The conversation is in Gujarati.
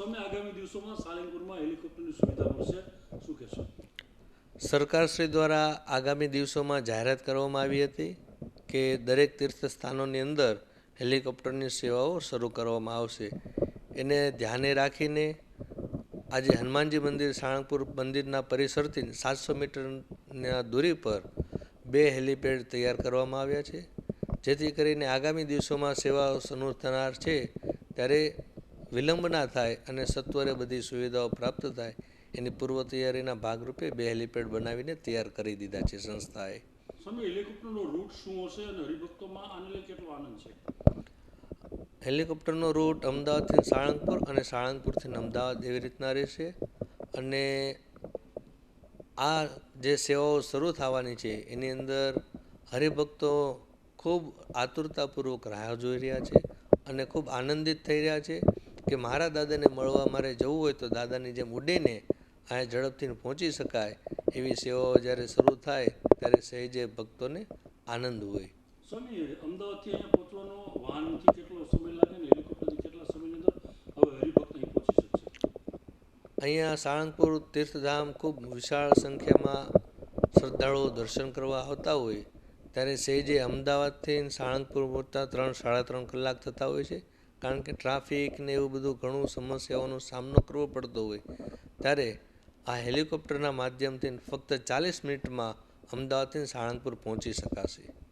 સ્વામી આગામી દિવસોમાં સાળંગપુરમાં હેલિકોપ્ટરની સુવિધા મળશે શું કહેશો સરકારશ્રી દ્વારા આગામી દિવસોમાં જાહેરાત કરવામાં આવી હતી કે દરેક તીર્થ સ્થાનોની અંદર હેલિકોપ્ટરની સેવાઓ શરૂ કરવામાં આવશે. એને ધ્યાને રાખીને આજે હનુમાનજી મંદિર સાળંગપુર મંદિરના પરિસરથી સાતસો મીટરના દૂરી પર બે હેલિપેડ તૈયાર કરવામાં આવ્યા છે. જેથી કરીને આગામી દિવસોમાં સેવાઓ શરૂ થનાર છે. ત્યારે વિલંબ ના થાય અને સત્વરે બધી સુવિધાઓ પ્રાપ્ત થાય એની પૂર્વ તૈયારીના ભાગરૂપે બે હેલિપેડ બનાવીને તૈયાર કરી દીધા છે સંસ્થાએ. હેલિકોપ્ટરનો રૂટ અમદાવાદથી સાળંગપુર અને સાળંગપુરથી અમદાવાદ એવી રીતના રહેશે અને આ જે સેવાઓ શરૂ થવાની છે એની અંદર હરિભક્તો ખૂબ આતુરતાપૂર્વક રાહ જોઈ રહ્યા છે અને ખૂબ આનંદિત થઈ રહ્યા છે. કે મારા દાદાને મળવા મારે જવું હોય તો દાદાની જેમ ઉડીને અહીંયા ઝડપથી પહોંચી શકાય એવી સેવાઓ જ્યારે શરૂ થાય ત્યારે સહેજે ભક્તોને આનંદ હોય. સ્વામી અમદાવાદથી અહીંયા પહોંચવાનો વાહનથી કેટલો સમય લાગે ને હેલિકોપ્ટરથી કેટલા સમયની અંદર? હવે હરિભક્ત અહીં પહોંચી શકશે અહીંયા સાળંગપુર તીર્થધામ ખૂબ વિશાળ સંખ્યામાં શ્રદ્ધાળુઓ દર્શન કરવા આવતા હોય. ત્યારે સહેજે અમદાવાદથી સાળંગપુર પહોંચતા ત્રણ સાડા ત્રણ કલાક થતા હોય છે. કારણ કે ટ્રાફિક ને એવું બધું ઘણું સમસ્યાઓનો સામનો કરવો પડતો હોય. ત્યારે આ હેલિકોપ્ટરના માધ્યમથી ફક્ત ચાલીસ મિનિટમાં અમદાવાદથી સાળંગપુર પહોંચી શકાશે.